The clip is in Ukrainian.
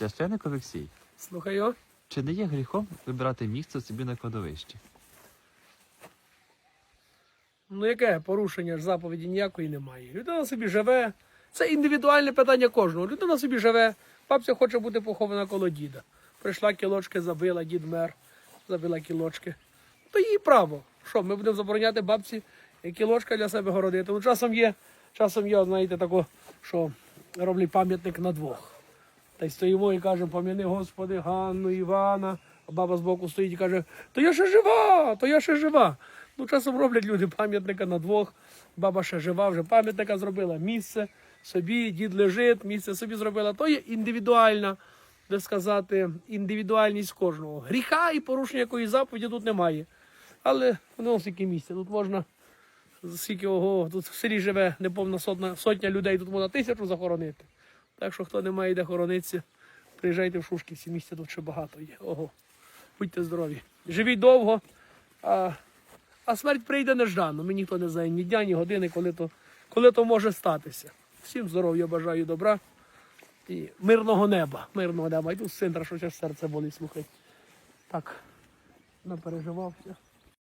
Священник Олексій, Слухаю. чи не є гріхом вибирати місце собі на кладовищі? Ну яке порушення ж заповіді ніякої немає. Людина собі живе. Це індивідуальне питання кожного. Людина собі живе, бабця хоче бути похована коло діда. Прийшла кілочки, забила, дід мер, забила кілочки. То її право. Що, ми будемо забороняти бабці кілочка для себе городити. Ну, часом є, часом є, знаєте, тако, що роблять пам'ятник на двох. Та й стоїмо і кажемо, пом'яни Господи, Ганну, Івана. А баба збоку стоїть і каже, то я ще жива, то я ще жива. Ну, часом роблять люди пам'ятника на двох. Баба ще жива, вже пам'ятника зробила. Місце собі, дід лежить, місце собі зробила. То є індивідуальна, де сказати, індивідуальність кожного. Гріха і порушення якоїсь заповіді тут немає. Але ну, скільки місця. Тут можна, скільки ого, тут в селі живе неповна сотня, сотня людей, тут можна тисячу захоронити. Так що хто не має де хоронитися, приїжджайте в Шушківці, місця тут ще багато є. Ого. Будьте здорові. Живіть довго, а, а смерть прийде неждано. Мені ніхто не знає ні дня, ні години, коли то, коли то може статися. Всім здоров'я бажаю добра і мирного неба. Мирного неба. І тут син, що ще серце болить, слухай. Так, напереживався.